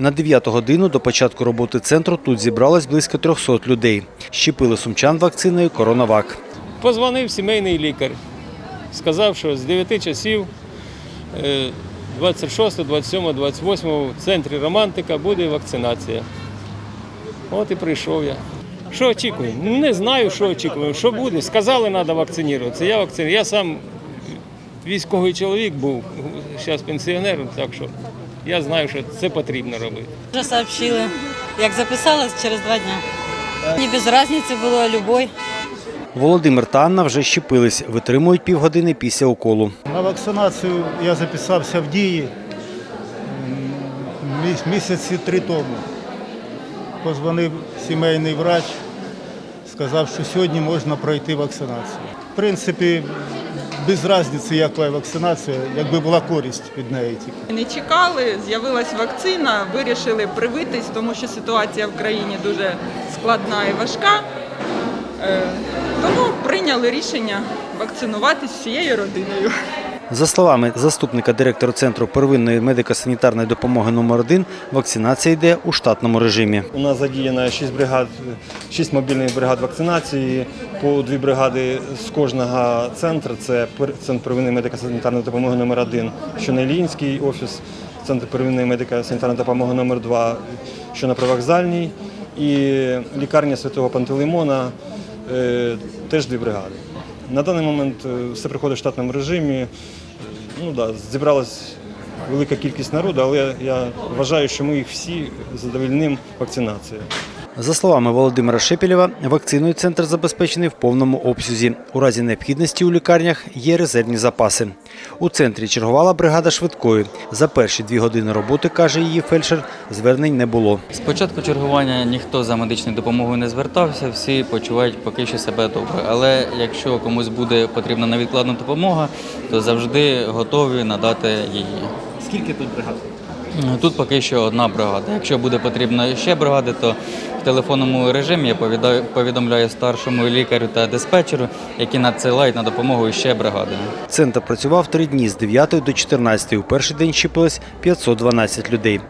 На 9 годину до початку роботи центру тут зібралось близько 300 людей. Щепили сумчан вакциною «Коронавак». Позвонив сімейний лікар. Сказав, що з 9 часів е, 26, 27, 28 в центрі Романтика буде вакцинація. От і прийшов я. Що очікуємо? Ну, Не знаю, що очікуємо. Що буде? Сказали, треба вакцинуватися. Я вакцину. Я сам військовий чоловік був, зараз пенсіонер, так що я знаю, що це потрібно робити. Вже сообщили, як записалась через два дні. Мені без різниці було любой. Володимир та Анна вже щепились, витримують півгодини після уколу. На вакцинацію я записався в дії місяці три тому. Позвонив сімейний врач, сказав, що сьогодні можна пройти вакцинацію. В принципі, без різниці, яка вакцинація, якби була користь від неї тільки. Не чекали, з'явилась вакцина, вирішили привитись, тому що ситуація в країні дуже складна і важка. Е, Тому прийняли рішення вакцинуватись всією родиною. За словами заступника директора Центру первинної медико-санітарної допомоги номер 1 вакцинація йде у штатному режимі. У нас задіяно 6 бригад, 6 мобільних бригад вакцинації, по дві бригади з кожного центру. Це центр первинної медико-санітарної допомоги номер 1 що на Іллінський офіс, центр первинної медико-санітарної допомоги номер 2 що на привокзальній, і лікарня Святого Пантелеймона, е, теж дві бригади. На даний момент е, все проходить в штатному режимі. Ну, да, зібралась велика кількість народу, але я вважаю, що ми їх всі задовольнимо вакцинацією. За словами Володимира Шепелєва, вакциною центр забезпечений в повному обсязі. У разі необхідності у лікарнях є резервні запаси. У центрі чергувала бригада швидкої. За перші дві години роботи, каже її фельдшер, звернень не було. З початку чергування ніхто за медичною допомогою не звертався, всі почувають поки що себе добре. Але якщо комусь буде потрібна невідкладна допомога, то завжди готові надати її. Скільки тут бригад? Тут поки що одна бригада. Якщо буде потрібна ще бригада, то в телефонному режимі я повідомляю старшому лікарю та диспетчеру, які надсилають на допомогу ще бригади. Центр працював три дні з 9 до 14. У перший день щепилось 512 людей.